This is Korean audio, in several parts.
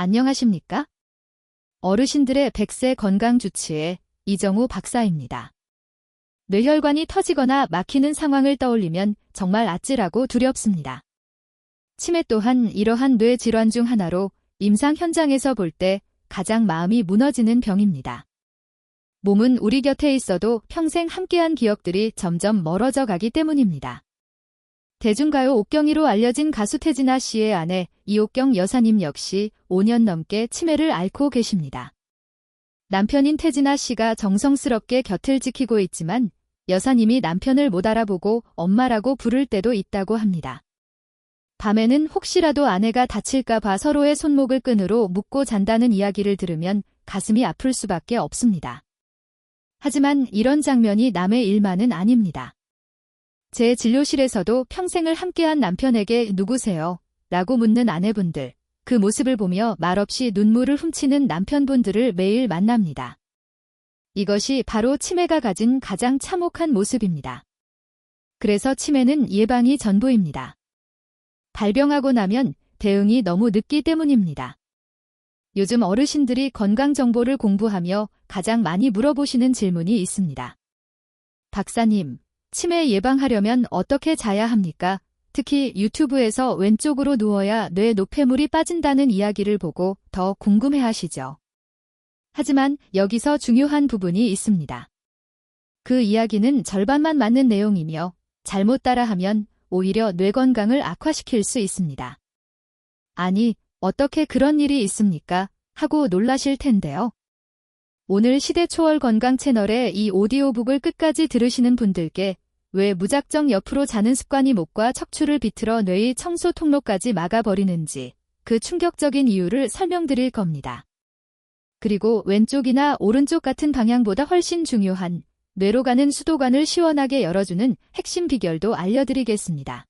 안녕하십니까? 어르신들의 백세 건강 주치의 이정우 박사입니다. 뇌혈관이 터지거나 막히는 상황을 떠올리면 정말 아찔하고 두렵습니다. 치매 또한 이러한 뇌 질환 중 하나로 임상 현장에서 볼 때 가장 마음이 무너지는 병입니다. 몸은 우리 곁에 있어도 평생 함께한 기억들이 점점 멀어져 가기 때문입니다. 대중가요 옥경이로 알려진 가수 태진아 씨의 아내 이옥경 여사님 역시 5년 넘게 치매를 앓고 계십니다. 남편인 태진아 씨가 정성스럽게 곁을 지키고 있지만 여사님이 남편을 못 알아보고 엄마라고 부를 때도 있다고 합니다. 밤에는 혹시라도 아내가 다칠까 봐 서로의 손목을 끈으로 묶고 잔다는 이야기를 들으면 가슴이 아플 수밖에 없습니다. 하지만 이런 장면이 남의 일만은 아닙니다. 제 진료실에서도 평생을 함께한 남편에게 누구세요? 라고 묻는 아내분들, 그 모습을 보며 말없이 눈물을 훔치는 남편분들을 매일 만납니다. 이것이 바로 치매가 가진 가장 참혹한 모습입니다. 그래서 치매는 예방이 전부입니다. 발병하고 나면 대응이 너무 늦기 때문입니다. 요즘 어르신들이 건강 정보를 공부하며 가장 많이 물어보시는 질문이 있습니다. 박사님, 치매 예방하려면 어떻게 자야 합니까? 특히 유튜브에서 왼쪽으로 누워야 뇌 노폐물이 빠진다는 이야기를 보고 더 궁금해 하시죠. 하지만 여기서 중요한 부분이 있습니다. 그 이야기는 절반만 맞는 내용이며 잘못 따라하면 오히려 뇌 건강을 악화시킬 수 있습니다. 아니, 어떻게 그런 일이 있습니까? 하고 놀라실 텐데요. 오늘 시대 초월 건강 채널의 이 오디오북을 끝까지 들으시는 분들께 왜 무작정 옆으로 자는 습관이 목과 척추를 비틀어 뇌의 청소 통로까지 막아버리는지 그 충격적인 이유를 설명드릴 겁니다. 그리고 왼쪽이나 오른쪽 같은 방향보다 훨씬 중요한 뇌로 가는 수도관을 시원하게 열어주는 핵심 비결도 알려드리겠습니다.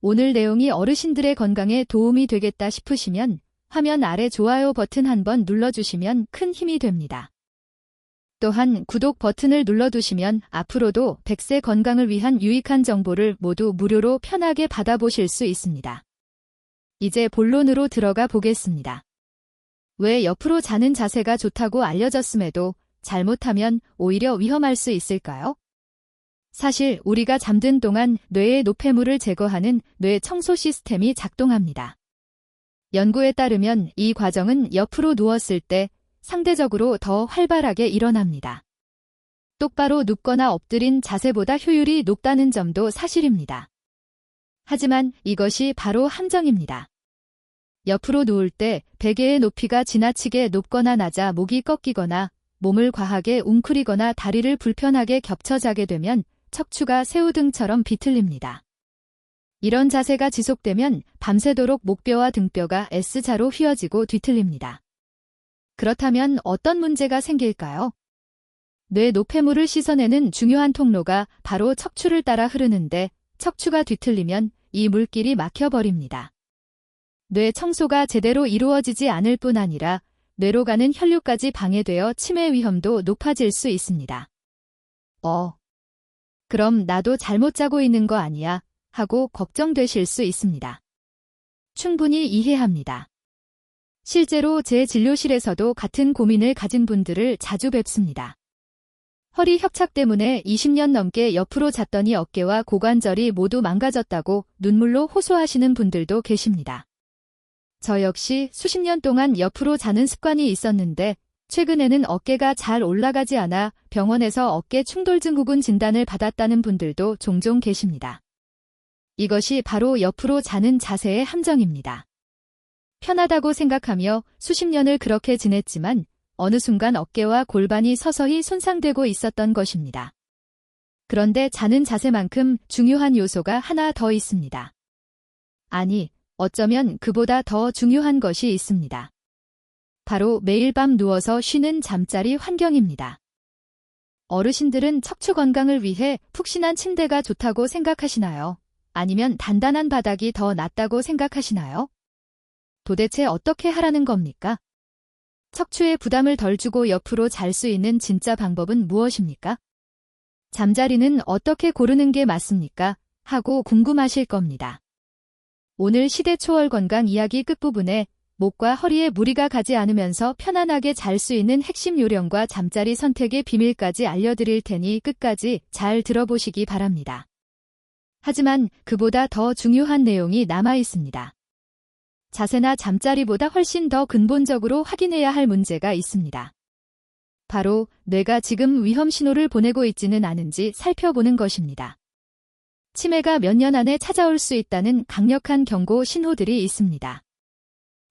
오늘 내용이 어르신들의 건강에 도움이 되겠다 싶으시면 화면 아래 좋아요 버튼 한 번 눌러주시면 큰 힘이 됩니다. 또한 구독 버튼을 눌러두시면 앞으로도 100세 건강을 위한 유익한 정보를 모두 무료로 편하게 받아보실 수 있습니다. 이제 본론으로 들어가 보겠습니다. 왜 옆으로 자는 자세가 좋다고 알려졌음에도 잘못하면 오히려 위험할 수 있을까요? 사실 우리가 잠든 동안 뇌의 노폐물을 제거하는 뇌 청소 시스템이 작동합니다. 연구에 따르면 이 과정은 옆으로 누웠을 때 상대적으로 더 활발하게 일어납니다. 똑바로 눕거나 엎드린 자세보다 효율이 높다는 점도 사실입니다. 하지만 이것이 바로 함정입니다. 옆으로 누울 때 베개의 높이가 지나치게 높거나 낮아 목이 꺾이거나 몸을 과하게 웅크리거나 다리를 불편하게 겹쳐 자게 되면 척추가 새우등처럼 비틀립니다. 이런 자세가 지속되면 밤새도록 목뼈와 등뼈가 S자로 휘어지고 뒤틀립니다. 그렇다면 어떤 문제가 생길까요? 뇌 노폐물을 씻어내는 중요한 통로가 바로 척추를 따라 흐르는데 척추가 뒤틀리면 이 물길이 막혀버립니다. 뇌 청소가 제대로 이루어지지 않을 뿐 아니라 뇌로 가는 혈류까지 방해되어 치매 위험도 높아질 수 있습니다. 어. 그럼 나도 잘못 자고 있는 거 아니야? 하고 걱정되실 수 있습니다. 충분히 이해합니다. 실제로 제 진료실에서도 같은 고민을 가진 분들을 자주 뵙습니다. 허리 협착 때문에 20년 넘게 옆으로 잤더니 어깨와 고관절이 모두 망가졌다고 눈물로 호소하시는 분들도 계십니다. 저 역시 수십 년 동안 옆으로 자는 습관이 있었는데 최근에는 어깨가 잘 올라가지 않아 병원에서 어깨 충돌 증후군 진단을 받았다는 분들도 종종 계십니다. 이것이 바로 옆으로 자는 자세의 함정입니다. 편하다고 생각하며 수십 년을 그렇게 지냈지만 어느 순간 어깨와 골반이 서서히 손상되고 있었던 것입니다. 그런데 자는 자세만큼 중요한 요소가 하나 더 있습니다. 아니, 어쩌면 그보다 더 중요한 것이 있습니다. 바로 매일 밤 누워서 쉬는 잠자리 환경입니다. 어르신들은 척추 건강을 위해 푹신한 침대가 좋다고 생각하시나요? 아니면 단단한 바닥이 더 낫다고 생각하시나요? 도대체 어떻게 하라는 겁니까? 척추에 부담을 덜 주고 옆으로 잘 수 있는 진짜 방법은 무엇입니까? 잠자리는 어떻게 고르는 게 맞습니까? 하고 궁금하실 겁니다. 오늘 시대 초월 건강 이야기 끝부분에 목과 허리에 무리가 가지 않으면서 편안하게 잘 수 있는 핵심 요령과 잠자리 선택의 비밀까지 알려드릴 테니 끝까지 잘 들어보시기 바랍니다. 하지만 그보다 더 중요한 내용이 남아 있습니다. 자세나 잠자리보다 훨씬 더 근본적으로 확인해야 할 문제가 있습니다. 바로 뇌가 지금 위험 신호를 보내고 있지는 않은지 살펴보는 것입니다. 치매가 몇 년 안에 찾아올 수 있다는 강력한 경고 신호들이 있습니다.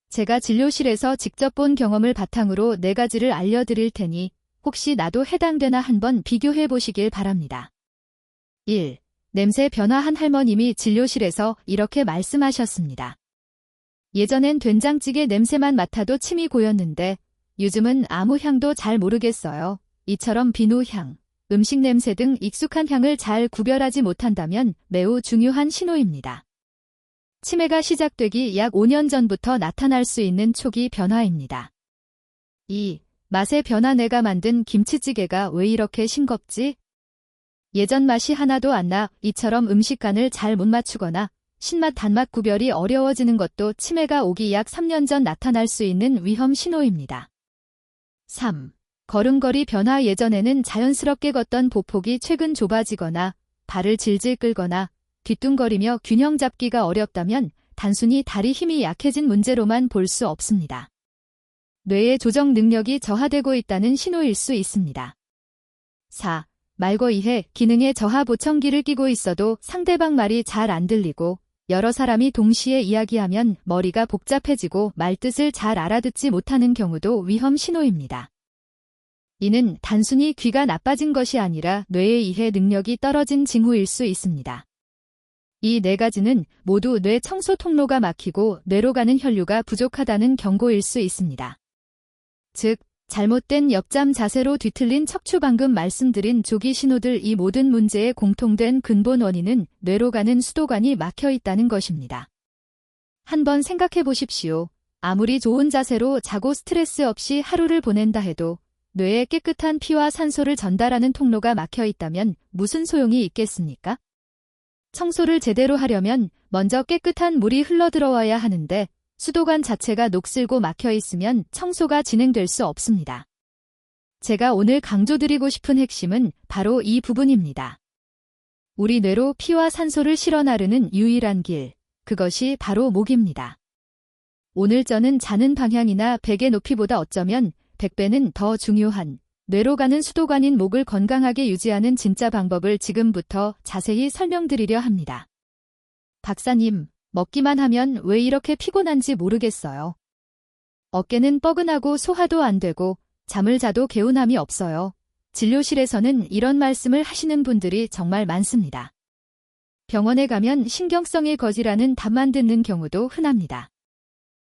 제가 진료실에서 직접 본 경험을 바탕으로 네 가지를 알려드릴 테니 혹시 나도 해당되나 한번 비교해 보시길 바랍니다. 1. 냄새 변화한 할머님이 진료실에서 이렇게 말씀하셨습니다. 예전엔 된장찌개 냄새만 맡아도 침이 고였는데 요즘은 아무 향도 잘 모르겠어요. 이처럼 비누 향, 음식 냄새 등 익숙한 향을 잘 구별하지 못한다면 매우 중요한 신호입니다. 치매가 시작되기 약 5년 전부터 나타날 수 있는 초기 변화입니다. 2. 맛의 변화 내가 만든 김치찌개가 왜 이렇게 싱겁지? 예전 맛이 하나도 안 나, 이처럼 음식간을 잘 못 맞추거나 신맛 단맛 구별이 어려워지는 것도 치매가 오기 약 3년 전 나타날 수 있는 위험 신호입니다. 3. 걸음걸이 변화 예전에는 자연스럽게 걷던 보폭이 최근 좁아지거나 발을 질질 끌거나 뒤뚱거리며 균형 잡기가 어렵다면 단순히 다리 힘이 약해진 문제로만 볼 수 없습니다. 뇌의 조정 능력이 저하되고 있다는 신호일 수 있습니다. 4. 말고 이해 기능에 저하 보청기를 끼고 있어도 상대방 말이 잘 안 들리고 여러 사람이 동시에 이야기하면 머리가 복잡해지고 말뜻을 잘 알아듣지 못하는 경우도 위험 신호입니다. 이는 단순히 귀가 나빠진 것이 아니라 뇌의 이해 능력이 떨어진 징후일 수 있습니다. 이 네 가지는 모두 뇌 청소 통로가 막히고 뇌로 가는 혈류가 부족하다는 경고일 수 있습니다. 즉, 잘못된 옆잠 자세로 뒤틀린 척추 방금 말씀드린 조기 신호들 이 모든 문제의 공통된 근본 원인은 뇌로 가는 수도관이 막혀 있다는 것입니다. 한번 생각해 보십시오. 아무리 좋은 자세로 자고 스트레스 없이 하루를 보낸다 해도 뇌에 깨끗한 피와 산소를 전달하는 통로가 막혀 있다면 무슨 소용이 있겠습니까? 청소를 제대로 하려면 먼저 깨끗한 물이 흘러들어와야 하는데 수도관 자체가 녹슬고 막혀 있으면 청소가 진행될 수 없습니다. 제가 오늘 강조드리고 싶은 핵심은 바로 이 부분입니다. 우리 뇌로 피와 산소를 실어 나르는 유일한 길, 그것이 바로 목입니다. 오늘 저는 자는 방향이나 베개 높이보다 어쩌면 100배는 더 중요한 뇌로 가는 수도관인 목을 건강하게 유지하는 진짜 방법을 지금부터 자세히 설명드리려 합니다. 박사님, 먹기만 하면 왜 이렇게 피곤한지 모르겠어요. 어깨는 뻐근하고 소화도 안 되고 잠을 자도 개운함이 없어요. 진료실에서는 이런 말씀을 하시는 분들이 정말 많습니다. 병원에 가면 신경성의 거지라는 답만 듣는 경우도 흔합니다.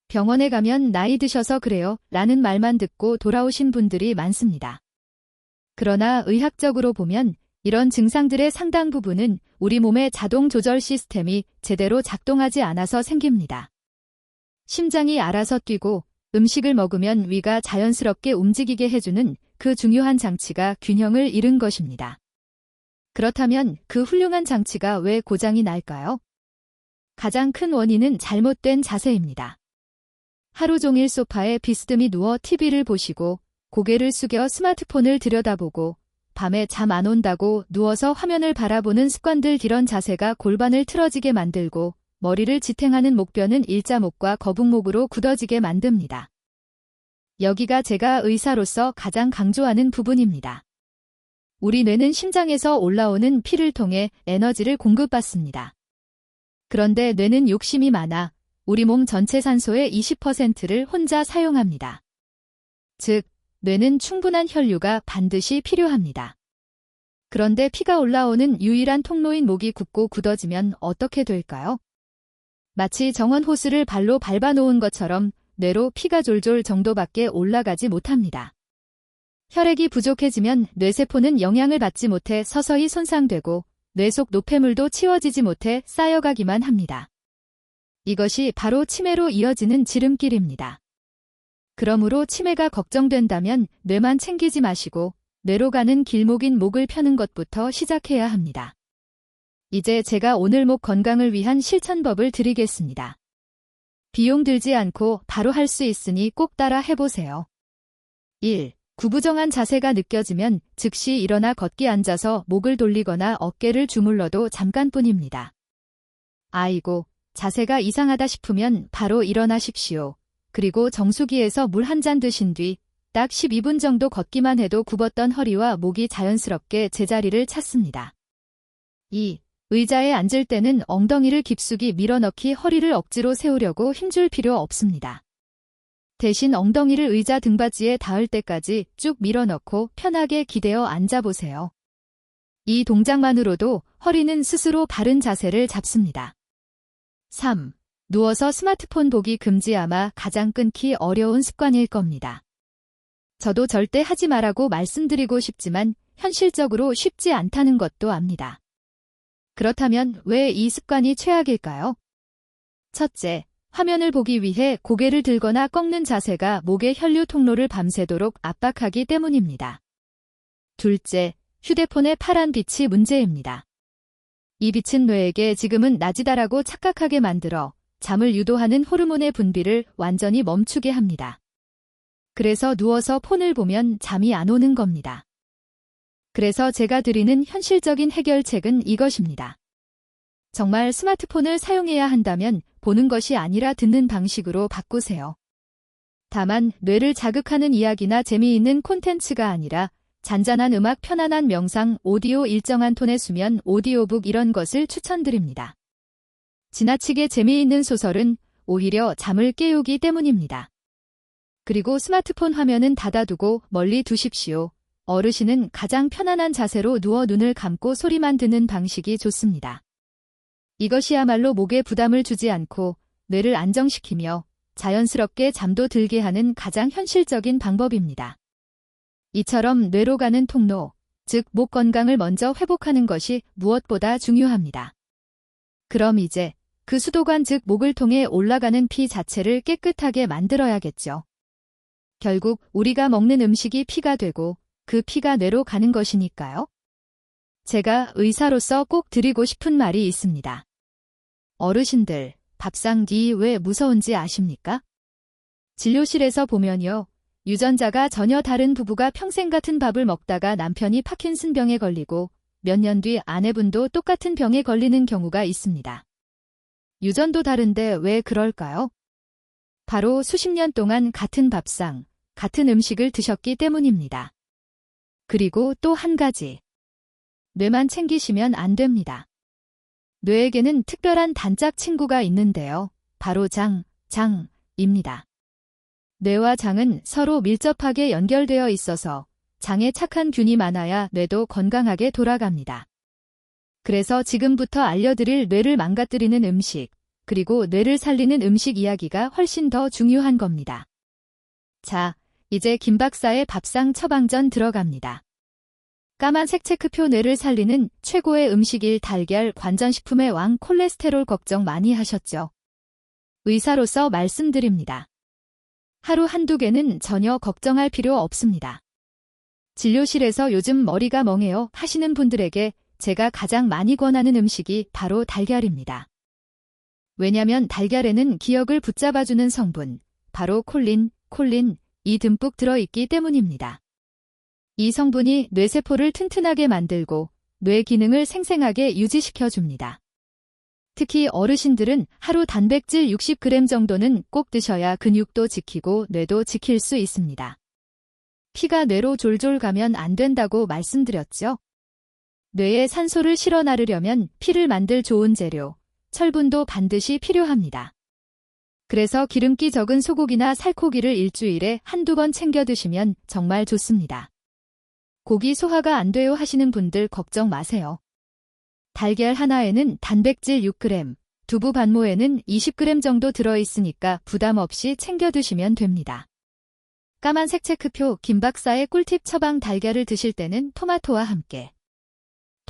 병원에 가면 나이 드셔서 그래요 라는 말만 듣고 돌아오신 분들이 많습니다. 그러나 의학적으로 보면 이런 증상들의 상당 부분은 우리 몸의 자동 조절 시스템이 제대로 작동하지 않아서 생깁니다. 심장이 알아서 뛰고 음식을 먹으면 위가 자연스럽게 움직이게 해주는 그 중요한 장치가 균형을 잃은 것입니다. 그렇다면 그 훌륭한 장치가 왜 고장이 날까요? 가장 큰 원인은 잘못된 자세입니다. 하루 종일 소파에 비스듬히 누워 TV를 보시고 고개를 숙여 스마트폰을 들여다보고 밤에 잠 안 온다고 누워서 화면을 바라보는 습관들 이런 자세가 골반을 틀어지게 만들고 머리를 지탱하는 목뼈는 일자목과 거북목으로 굳어지게 만듭니다. 여기가 제가 의사로서 가장 강조하는 부분입니다. 우리 뇌는 심장에서 올라오는 피를 통해 에너지를 공급받습니다. 그런데 뇌는 욕심이 많아 우리 몸 전체 산소의 20%를 혼자 사용합니다. 즉, 뇌는 충분한 혈류가 반드시 필요합니다. 그런데 피가 올라오는 유일한 통로인 목이 굳고 굳어지면 어떻게 될까요? 마치 정원 호스를 발로 밟아 놓은 것처럼 뇌로 피가 졸졸 정도밖에 올라가지 못합니다. 혈액이 부족해지면 뇌세포는 영향을 받지 못해 서서히 손상되고 뇌 속 노폐물도 치워지지 못해 쌓여가기만 합니다. 이것이 바로 치매로 이어지는 지름길입니다. 그러므로 치매가 걱정된다면 뇌만 챙기지 마시고 뇌로 가는 길목인 목을 펴는 것부터 시작해야 합니다. 이제 제가 오늘 목 건강을 위한 실천법을 드리겠습니다. 비용 들지 않고 바로 할 수 있으니 꼭 따라 해보세요. 1. 구부정한 자세가 느껴지면 즉시 일어나 걷기 앉아서 목을 돌리거나 어깨를 주물러도 잠깐뿐입니다. 아이고, 자세가 이상하다 싶으면 바로 일어나십시오. 그리고 정수기에서 물 한 잔 드신 뒤 딱 12분 정도 걷기만 해도 굽었던 허리와 목이 자연스럽게 제자리를 찾습니다. 2. 의자에 앉을 때는 엉덩이를 깊숙이 밀어넣기 허리를 억지로 세우려고 힘줄 필요 없습니다. 대신 엉덩이를 의자 등받이에 닿을 때까지 쭉 밀어넣고 편하게 기대어 앉아보세요. 이 동작만으로도 허리는 스스로 바른 자세를 잡습니다. 3. 누워서 스마트폰 보기 금지 아마 가장 끊기 어려운 습관일 겁니다. 저도 절대 하지 말라고 말씀드리고 싶지만 현실적으로 쉽지 않다는 것도 압니다. 그렇다면 왜 이 습관이 최악일까요? 첫째, 화면을 보기 위해 고개를 들거나 꺾는 자세가 목의 혈류 통로를 밤새도록 압박하기 때문입니다. 둘째, 휴대폰의 파란 빛이 문제입니다. 이 빛은 뇌에게 지금은 낮이다라고 착각하게 만들어 잠을 유도하는 호르몬의 분비를 완전히 멈추게 합니다. 그래서 누워서 폰을 보면 잠이 안 오는 겁니다. 그래서 제가 드리는 현실적인 해결책은 이것입니다. 정말 스마트폰을 사용해야 한다면 보는 것이 아니라 듣는 방식으로 바꾸세요. 다만 뇌를 자극하는 이야기나 재미있는 콘텐츠가 아니라 잔잔한 음악, 편안한 명상, 오디오 일정한 톤의 수면, 오디오북 이런 것을 추천드립니다. 지나치게 재미있는 소설은 오히려 잠을 깨우기 때문입니다. 그리고 스마트폰 화면은 닫아두고 멀리 두십시오. 어르신은 가장 편안한 자세로 누워 눈을 감고 소리만 듣는 방식이 좋습니다. 이것이야말로 목에 부담을 주지 않고 뇌를 안정시키며 자연스럽게 잠도 들게 하는 가장 현실적인 방법입니다. 이처럼 뇌로 가는 통로, 즉 목 건강을 먼저 회복하는 것이 무엇보다 중요합니다. 그럼 이제 그 수도관 즉 목을 통해 올라가는 피 자체를 깨끗하게 만들어야겠죠. 결국 우리가 먹는 음식이 피가 되고 그 피가 뇌로 가는 것이니까요. 제가 의사로서 꼭 드리고 싶은 말이 있습니다. 어르신들, 밥상 뒤 왜 무서운지 아십니까? 진료실에서 보면요. 유전자가 전혀 다른 부부가 평생 같은 밥을 먹다가 남편이 파킨슨병에 걸리고 몇 년 뒤 아내분도 똑같은 병에 걸리는 경우가 있습니다. 유전도 다른데 왜 그럴까요? 바로 수십 년 동안 같은 밥상, 같은 음식을 드셨기 때문입니다. 그리고 또 한 가지. 뇌만 챙기시면 안 됩니다. 뇌에게는 특별한 단짝 친구가 있는데요. 바로 장, 장입니다. 뇌와 장은 서로 밀접하게 연결되어 있어서 장에 착한 균이 많아야 뇌도 건강하게 돌아갑니다. 그래서 지금부터 알려드릴 뇌를 망가뜨리는 음식, 그리고 뇌를 살리는 음식 이야기가 훨씬 더 중요한 겁니다. 자, 이제 김 박사의 밥상 처방전 들어갑니다. 까만색 체크표 뇌를 살리는 최고의 음식일 달걀 관전식품의 왕 콜레스테롤 걱정 많이 하셨죠? 의사로서 말씀드립니다. 하루 한두 개는 전혀 걱정할 필요 없습니다. 진료실에서 요즘 머리가 멍해요 하시는 분들에게 제가 가장 많이 권하는 음식이 바로 달걀입니다. 왜냐면 달걀에는 기억을 붙잡아주는 성분, 바로 콜린, 콜린, 이 듬뿍 들어있기 때문입니다. 이 성분이 뇌세포를 튼튼하게 만들고 뇌 기능을 생생하게 유지시켜줍니다. 특히 어르신들은 하루 단백질 60g 정도는 꼭 드셔야 근육도 지키고 뇌도 지킬 수 있습니다. 피가 뇌로 졸졸 가면 안 된다고 말씀드렸죠? 뇌에 산소를 실어 나르려면 피를 만들 좋은 재료, 철분도 반드시 필요합니다. 그래서 기름기 적은 소고기나 살코기를 일주일에 한두 번 챙겨 드시면 정말 좋습니다. 고기 소화가 안 돼요 하시는 분들 걱정 마세요. 달걀 하나에는 단백질 6g, 두부 반모에는 20g 정도 들어있으니까 부담 없이 챙겨 드시면 됩니다. 까만색 체크표 김박사의 꿀팁 처방 달걀을 드실 때는 토마토와 함께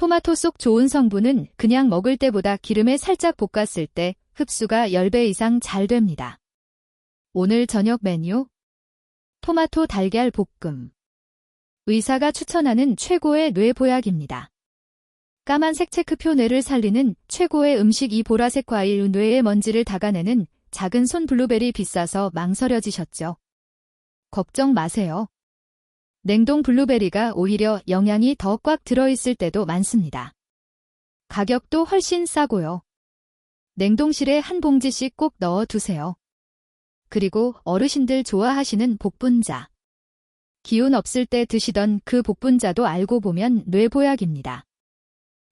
토마토 속 좋은 성분은 그냥 먹을 때보다 기름에 살짝 볶았을 때 흡수가 10배 이상 잘 됩니다. 오늘 저녁 메뉴 토마토 달걀 볶음 의사가 추천하는 최고의 뇌 보약입니다. 까만색 체크표 뇌를 살리는 최고의 음식 이 보라색 과일 뇌의 먼지를 닦아내는 작은 손 블루베리 비싸서 망설여지셨죠? 걱정 마세요. 냉동 블루베리가 오히려 영양이 더 꽉 들어있을 때도 많습니다. 가격도 훨씬 싸고요. 냉동실에 한 봉지씩 꼭 넣어 두세요. 그리고 어르신들 좋아하시는 복분자. 기운 없을 때 드시던 그 복분자도 알고 보면 뇌보약입니다.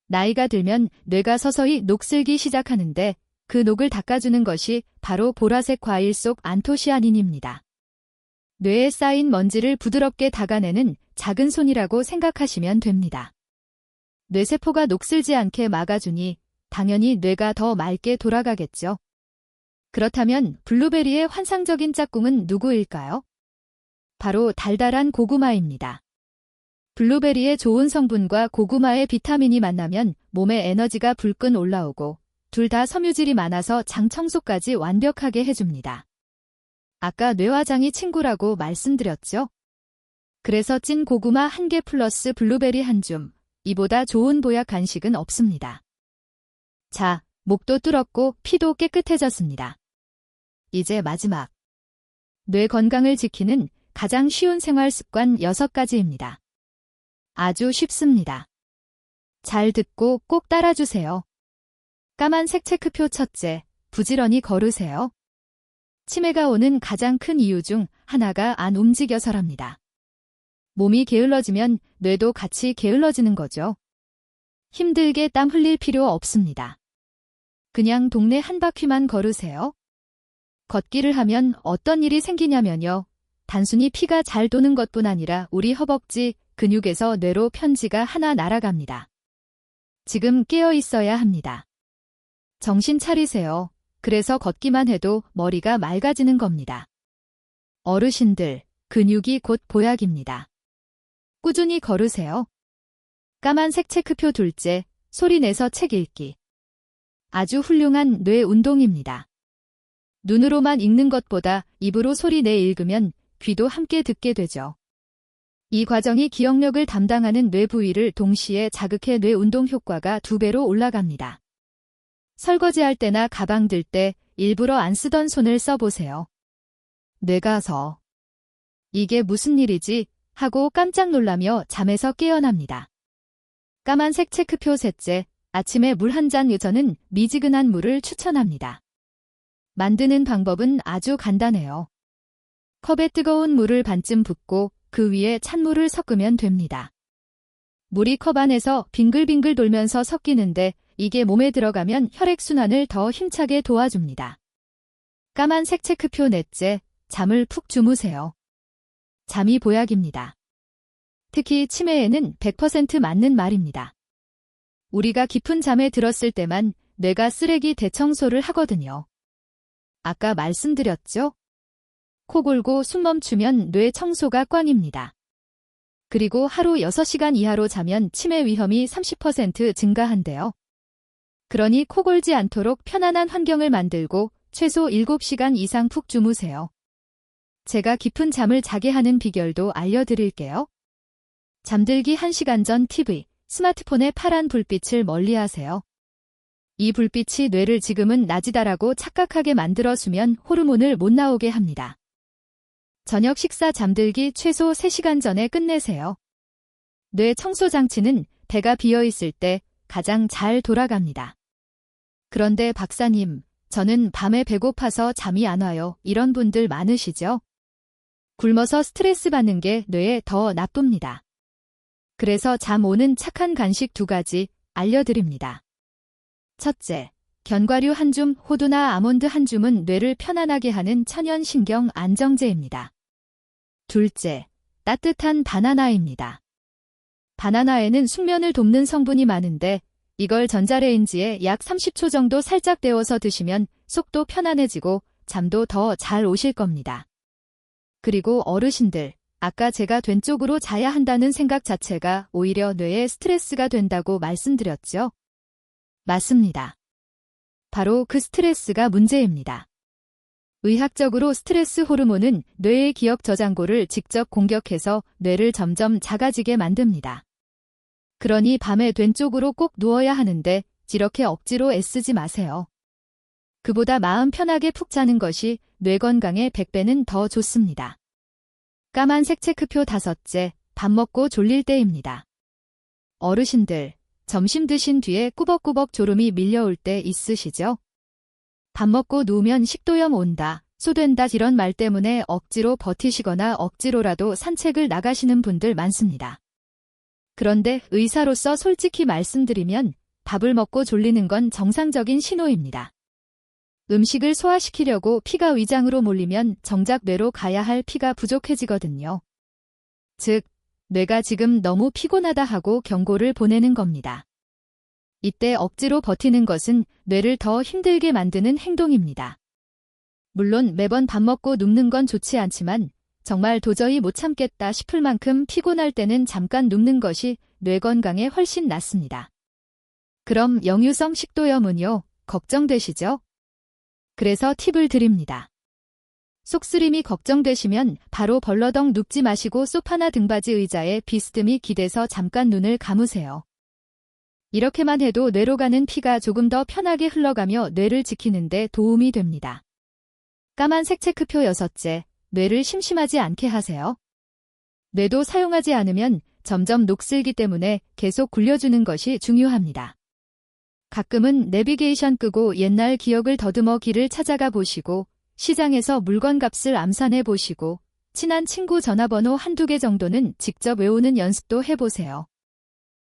나이가 들면 뇌가 서서히 녹슬기 시작하는데 그 녹을 닦아주는 것이 바로 보라색 과일 속 안토시아닌입니다. 뇌에 쌓인 먼지를 부드럽게 닦아내는 작은 손이라고 생각하시면 됩니다. 뇌세포가 녹슬지 않게 막아주니 당연히 뇌가 더 맑게 돌아가겠죠. 그렇다면 블루베리의 환상적인 짝꿍은 누구일까요? 바로 달달한 고구마입니다. 블루베리의 좋은 성분과 고구마의 비타민이 만나면 몸에 에너지가 불끈 올라오고 둘 다 섬유질이 많아서 장 청소까지 완벽하게 해줍니다. 아까 뇌화장이 친구라고 말씀드렸죠? 그래서 찐 고구마 한 개 플러스 블루베리 한 줌, 이보다 좋은 보약 간식은 없습니다. 자, 목도 뚫었고 피도 깨끗해졌습니다. 이제 마지막. 뇌 건강을 지키는 가장 쉬운 생활 습관 6가지입니다. 아주 쉽습니다. 잘 듣고 꼭 따라주세요. 까만색 체크표 첫째, 부지런히 걸으세요. 치매가 오는 가장 큰 이유 중 하나가 안 움직여서랍니다. 몸이 게을러지면 뇌도 같이 게을러지는 거죠. 힘들게 땀 흘릴 필요 없습니다. 그냥 동네 한 바퀴만 걸으세요. 걷기를 하면 어떤 일이 생기냐면요. 단순히 피가 잘 도는 것뿐 아니라 우리 허벅지, 근육에서 뇌로 편지가 하나 날아갑니다. 지금 깨어 있어야 합니다. 정신 차리세요. 그래서 걷기만 해도 머리가 맑아지는 겁니다. 어르신들, 근육이 곧 보약입니다. 꾸준히 걸으세요. 까만색 체크표 둘째, 소리 내서 책 읽기. 아주 훌륭한 뇌 운동입니다. 눈으로만 읽는 것보다 입으로 소리 내 읽으면 귀도 함께 듣게 되죠. 이 과정이 기억력을 담당하는 뇌 부위를 동시에 자극해 뇌 운동 효과가 두 배로 올라갑니다. 설거지할 때나 가방 들 때 일부러 안 쓰던 손을 써보세요. 뇌가서 이게 무슨 일이지 하고 깜짝 놀라며 잠에서 깨어납니다. 까만색 체크표 셋째, 아침에 물 한잔 저는 미지근한 물을 추천합니다. 만드는 방법은 아주 간단해요. 컵에 뜨거운 물을 반쯤 붓고 그 위에 찬물을 섞으면 됩니다. 물이 컵 안에서 빙글빙글 돌면서 섞이는데 이게 몸에 들어가면 혈액순환을 더 힘차게 도와줍니다. 까만색 체크표 넷째, 잠을 푹 주무세요. 잠이 보약입니다. 특히 치매에는 100% 맞는 말입니다. 우리가 깊은 잠에 들었을 때만 뇌가 쓰레기 대청소를 하거든요. 아까 말씀드렸죠? 코 골고 숨 멈추면 뇌 청소가 꽝입니다. 그리고 하루 6시간 이하로 자면 치매 위험이 30% 증가한대요. 그러니 코 골지 않도록 편안한 환경을 만들고 최소 7시간 이상 푹 주무세요. 제가 깊은 잠을 자게 하는 비결도 알려드릴게요. 잠들기 1시간 전 TV, 스마트폰의 파란 불빛을 멀리 하세요. 이 불빛이 뇌를 지금은 낮이다라고 착각하게 만들어 수면 호르몬을 못 나오게 합니다. 저녁 식사 잠들기 최소 3시간 전에 끝내세요. 뇌 청소 장치는 배가 비어 있을 때 가장 잘 돌아갑니다. 그런데 박사님, 저는 밤에 배고파서 잠이 안 와요. 이런 분들 많으시죠? 굶어서 스트레스 받는 게 뇌에 더 나쁩니다. 그래서 잠 오는 착한 간식 두 가지 알려드립니다. 첫째, 견과류 한 줌, 호두나 아몬드 한 줌은 뇌를 편안하게 하는 천연 신경 안정제입니다. 둘째, 따뜻한 바나나입니다. 바나나에는 숙면을 돕는 성분이 많은데 이걸 전자레인지에 약 30초 정도 살짝 데워서 드시면 속도 편안해지고 잠도 더 잘 오실 겁니다. 그리고 어르신들, 아까 제가 된 쪽으로 자야 한다는 생각 자체가 오히려 뇌에 스트레스가 된다고 말씀드렸죠? 맞습니다. 바로 그 스트레스가 문제입니다. 의학적으로 스트레스 호르몬은 뇌의 기억 저장고를 직접 공격해서 뇌를 점점 작아지게 만듭니다. 그러니 밤에 된 쪽으로 꼭 누워야 하는데 이렇게 억지로 애쓰지 마세요. 그보다 마음 편하게 푹 자는 것이 뇌 건강에 100배는 더 좋습니다. 까만색 체크표 다섯째, 밥 먹고 졸릴 때입니다. 어르신들, 점심 드신 뒤에 꾸벅꾸벅 졸음이 밀려올 때 있으시죠? 밥 먹고 누우면 식도염 온다, 쏘된다 이런 말 때문에 억지로 버티시거나 억지로라도 산책을 나가시는 분들 많습니다. 그런데 의사로서 솔직히 말씀드리면 밥을 먹고 졸리는 건 정상적인 신호입니다. 음식을 소화시키려고 피가 위장으로 몰리면 정작 뇌로 가야 할 피가 부족해지거든요. 즉, 뇌가 지금 너무 피곤하다 하고 경고를 보내는 겁니다. 이때 억지로 버티는 것은 뇌를 더 힘들게 만드는 행동입니다. 물론 매번 밥 먹고 눕는 건 좋지 않지만 정말 도저히 못 참겠다 싶을 만큼 피곤할 때는 잠깐 눕는 것이 뇌 건강에 훨씬 낫습니다. 그럼 영유성 식도염은요, 걱정되시죠? 그래서 팁을 드립니다. 속쓰림이 걱정되시면 바로 벌러덩 눕지 마시고 소파나 등받이 의자에 비스듬히 기대서 잠깐 눈을 감으세요. 이렇게만 해도 뇌로 가는 피가 조금 더 편하게 흘러가며 뇌를 지키는데 도움이 됩니다. 까만 색 체크표 여섯째, 뇌를 심심하지 않게 하세요. 뇌도 사용하지 않으면 점점 녹슬기 때문에 계속 굴려주는 것이 중요합니다. 가끔은 내비게이션 끄고 옛날 기억을 더듬어 길을 찾아가 보시고 시장에서 물건 값을 암산해 보시고 친한 친구 전화번호 한두 개 정도는 직접 외우는 연습도 해보세요.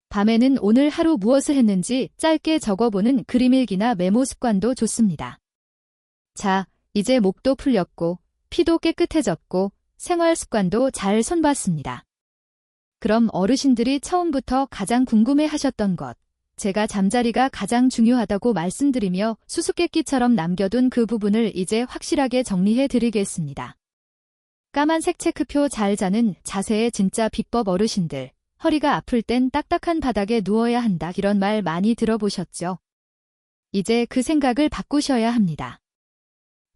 밤에는 오늘 하루 무엇을 했는지 짧게 적어보는 그림일기나 메모 습관도 좋습니다. 자, 이제 목도 풀렸고 피도 깨끗해졌고 생활 습관도 잘 손봤습니다. 그럼 어르신들이 처음부터 가장 궁금해 하셨던 것, 제가 잠자리가 가장 중요하다고 말씀드리며 수수께끼처럼 남겨둔 그 부분을 이제 확실하게 정리해 드리겠습니다. 까만색 체크표 잘 자는 자세의 진짜 비법 어르신들, 허리가 아플 땐 딱딱한 바닥에 누워야 한다 이런 말 많이 들어보셨죠? 이제 그 생각을 바꾸셔야 합니다.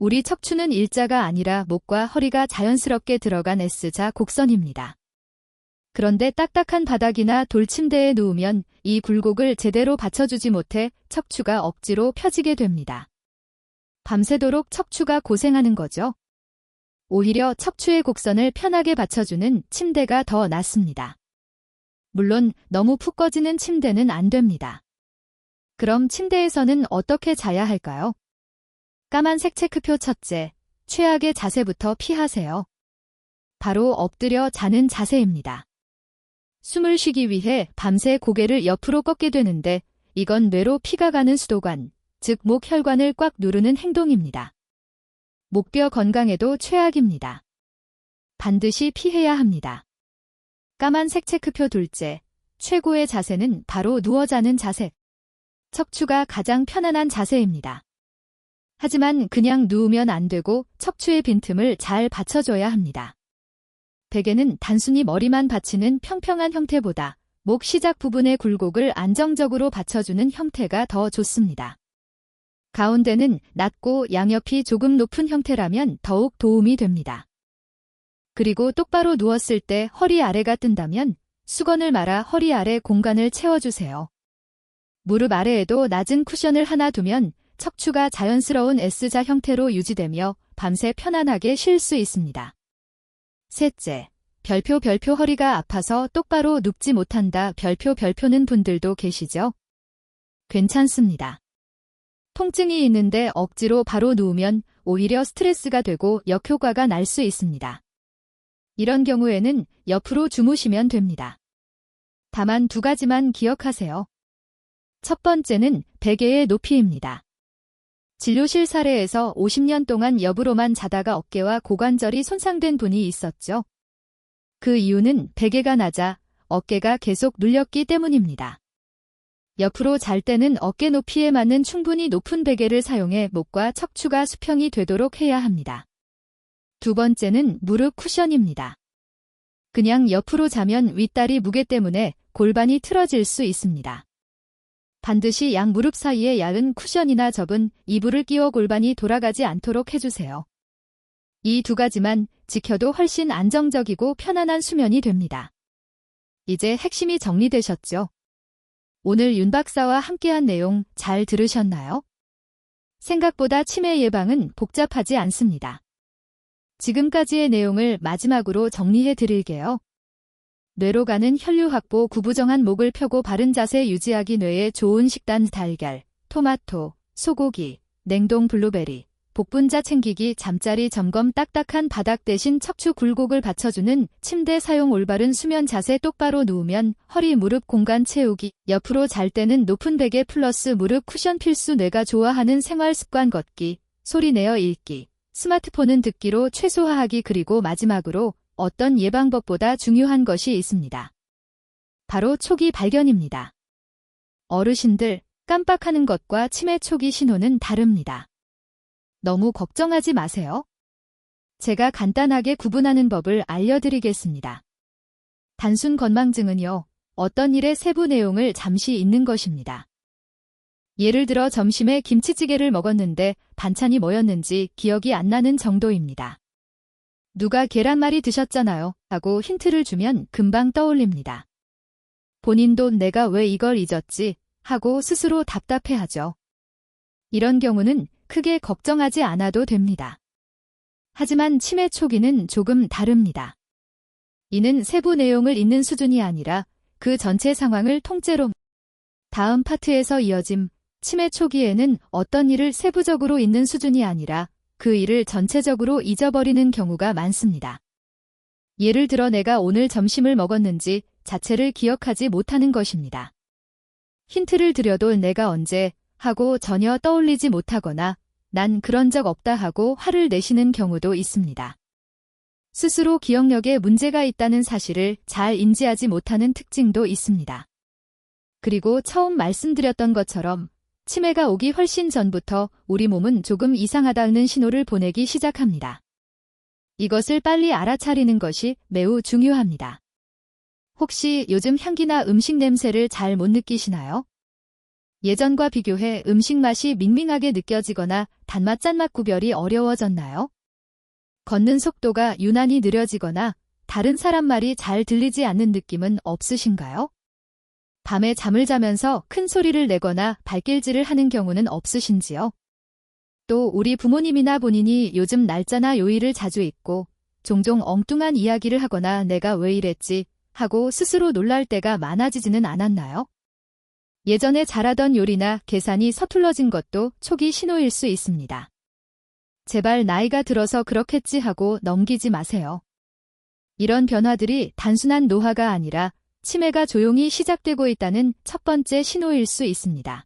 우리 척추는 일자가 아니라 목과 허리가 자연스럽게 들어간 S자 곡선입니다. 그런데 딱딱한 바닥이나 돌침대에 누우면 이 굴곡을 제대로 받쳐주지 못해 척추가 억지로 펴지게 됩니다. 밤새도록 척추가 고생하는 거죠. 오히려 척추의 곡선을 편하게 받쳐주는 침대가 더 낫습니다. 물론 너무 푹 꺼지는 침대는 안 됩니다. 그럼 침대에서는 어떻게 자야 할까요? 까만색 체크표 첫째, 최악의 자세부터 피하세요. 바로 엎드려 자는 자세입니다. 숨을 쉬기 위해 밤새 고개를 옆으로 꺾게 되는데 이건 뇌로 피가 가는 수도관, 즉 목혈관을 꽉 누르는 행동입니다. 목뼈 건강에도 최악입니다. 반드시 피해야 합니다. 까만색 체크표 둘째, 최고의 자세는 바로 누워 자는 자세. 척추가 가장 편안한 자세입니다. 하지만 그냥 누우면 안 되고 척추의 빈틈을 잘 받쳐줘야 합니다. 베개는 단순히 머리만 받치는 평평한 형태보다 목 시작 부분의 굴곡을 안정적으로 받쳐주는 형태가 더 좋습니다. 가운데는 낮고 양옆이 조금 높은 형태라면 더욱 도움이 됩니다. 그리고 똑바로 누웠을 때 허리 아래가 뜬다면 수건을 말아 허리 아래 공간을 채워주세요. 무릎 아래에도 낮은 쿠션을 하나 두면 척추가 자연스러운 S자 형태로 유지되며 밤새 편안하게 쉴 수 있습니다. 셋째, 별표 별표 허리가 아파서 똑바로 눕지 못한다 별표 별표는 분들도 계시죠? 괜찮습니다. 통증이 있는데 억지로 바로 누우면 오히려 스트레스가 되고 역효과가 날 수 있습니다. 이런 경우에는 옆으로 주무시면 됩니다. 다만 두 가지만 기억하세요. 첫 번째는 베개의 높이입니다. 진료실 사례에서 50년 동안 옆으로만 자다가 어깨와 고관절이 손상된 분이 있었죠. 그 이유는 베개가 낮아 어깨가 계속 눌렸기 때문입니다. 옆으로 잘 때는 어깨 높이에 맞는 충분히 높은 베개를 사용해 목과 척추가 수평이 되도록 해야 합니다. 두 번째는 무릎 쿠션입니다. 그냥 옆으로 자면 윗다리 무게 때문에 골반이 틀어질 수 있습니다. 반드시 양 무릎 사이에 얇은 쿠션이나 접은 이불을 끼워 골반이 돌아가지 않도록 해주세요. 이 두 가지만 지켜도 훨씬 안정적이고 편안한 수면이 됩니다. 이제 핵심이 정리되셨죠? 오늘 윤 박사와 함께한 내용 잘 들으셨나요? 생각보다 치매 예방은 복잡하지 않습니다. 지금까지의 내용을 마지막으로 정리해 드릴게요. 뇌로 가는 혈류 확보 구부정한 목을 펴고 바른 자세 유지하기 뇌에 좋은 식단 달걀, 토마토, 소고기, 냉동 블루베리, 복분자 챙기기 잠자리 점검 딱딱한 바닥 대신 척추 굴곡을 받쳐주는 침대 사용 올바른 수면 자세 똑바로 누우면 허리 무릎 공간 채우기 옆으로 잘 때는 높은 베개 플러스 무릎 쿠션 필수 뇌가 좋아하는 생활 습관 걷기 소리 내어 읽기 스마트폰은 듣기로 최소화하기 그리고 마지막으로 어떤 예방법보다 중요한 것이 있습니다. 바로 초기 발견입니다. 어르신들 깜빡하는 것과 치매 초기 신호는 다릅니다. 너무 걱정하지 마세요. 제가 간단하게 구분하는 법을 알려드리겠습니다. 단순 건망증은요, 어떤 일의 세부 내용을 잠시 잊는 것입니다. 예를 들어 점심에 김치찌개를 먹었는데 반찬이 뭐였는지 기억이 안 나는 정도입니다. 누가 계란말이 드셨잖아요 하고 힌트를 주면 금방 떠올립니다. 본인도 내가 왜 이걸 잊었지 하고 스스로 답답해하죠. 이런 경우는 크게 걱정하지 않아도 됩니다. 하지만 치매 초기는 조금 다릅니다. 이는 세부 내용을 잊는 수준이 아니라 그 전체 상황을 통째로 다음 파트에서 이어짐 치매 초기에는 어떤 일을 세부적으로 잊는 수준이 아니라 그 일을 전체적으로 잊어버리는 경우가 많습니다. 예를 들어 내가 오늘 점심을 먹었는지 자체를 기억하지 못하는 것입니다. 힌트를 드려도 내가 언제 하고 전혀 떠올리지 못하거나 난 그런 적 없다 하고 화를 내시는 경우도 있습니다. 스스로 기억력에 문제가 있다는 사실을 잘 인지하지 못하는 특징도 있습니다. 그리고 처음 말씀드렸던 것처럼 치매가 오기 훨씬 전부터 우리 몸은 조금 이상하다는 신호를 보내기 시작합니다. 이것을 빨리 알아차리는 것이 매우 중요합니다. 혹시 요즘 향기나 음식 냄새를 잘 못 느끼시나요? 예전과 비교해 음식 맛이 밍밍하게 느껴지거나 단맛 짠맛 구별이 어려워졌나요? 걷는 속도가 유난히 느려지거나 다른 사람 말이 잘 들리지 않는 느낌은 없으신가요? 밤에 잠을 자면서 큰 소리를 내거나 발길질을 하는 경우는 없으신지요? 또 우리 부모님이나 본인이 요즘 날짜나 요일을 자주 잊고 종종 엉뚱한 이야기를 하거나 내가 왜 이랬지 하고 스스로 놀랄 때가 많아지지는 않았나요? 예전에 잘하던 요리나 계산이 서툴러진 것도 초기 신호일 수 있습니다. 제발 나이가 들어서 그렇겠지 하고 넘기지 마세요. 이런 변화들이 단순한 노화가 아니라 치매가 조용히 시작되고 있다는 첫 번째 신호일 수 있습니다.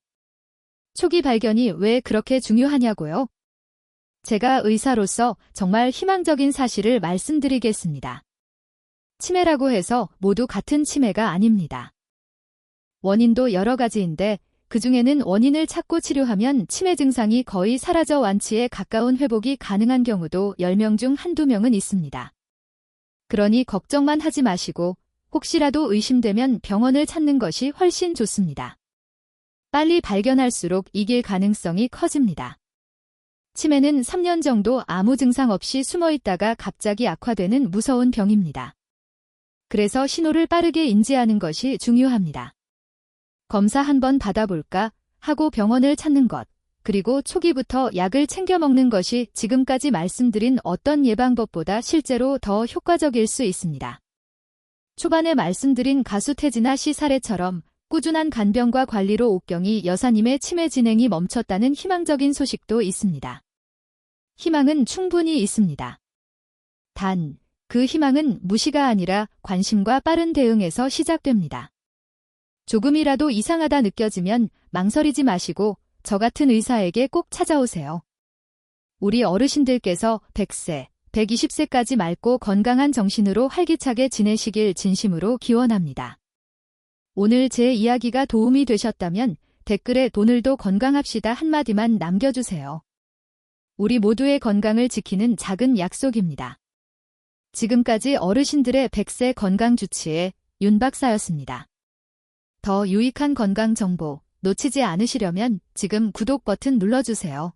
초기 발견이 왜 그렇게 중요하냐고요? 제가 의사로서 정말 희망적인 사실을 말씀드리겠습니다. 치매라고 해서 모두 같은 치매가 아닙니다. 원인도 여러 가지인데 그 중에는 원인을 찾고 치료하면 치매 증상이 거의 사라져 완치에 가까운 회복이 가능한 경우도 10명 중 한두 명은 있습니다. 그러니 걱정만 하지 마시고 혹시라도 의심되면 병원을 찾는 것이 훨씬 좋습니다. 빨리 발견할수록 이길 가능성이 커집니다. 치매는 3년 정도 아무 증상 없이 숨어 있다가 갑자기 악화되는 무서운 병입니다. 그래서 신호를 빠르게 인지하는 것이 중요합니다. 검사 한번 받아볼까 하고 병원을 찾는 것, 그리고 초기부터 약을 챙겨 먹는 것이 지금까지 말씀드린 어떤 예방법보다 실제로 더 효과적일 수 있습니다. 초반에 말씀드린 가수 태진아 씨 사례처럼 꾸준한 간병과 관리로 옥경이 여사님의 치매 진행이 멈췄다는 희망적인 소식도 있습니다. 희망은 충분히 있습니다. 단, 그 희망은 무시가 아니라 관심과 빠른 대응에서 시작됩니다. 조금이라도 이상하다 느껴지면 망설이지 마시고 저 같은 의사에게 꼭 찾아오세요. 우리 어르신들께서 100세, 120세까지 맑고 건강한 정신으로 활기차게 지내시길 진심으로 기원합니다. 오늘 제 이야기가 도움이 되셨다면 댓글에 오늘도 건강합시다 한마디만 남겨주세요. 우리 모두의 건강을 지키는 작은 약속입니다. 지금까지 어르신들의 100세 건강 주치의 윤 박사였습니다. 더 유익한 건강 정보 놓치지 않으시려면 지금 구독 버튼 눌러주세요.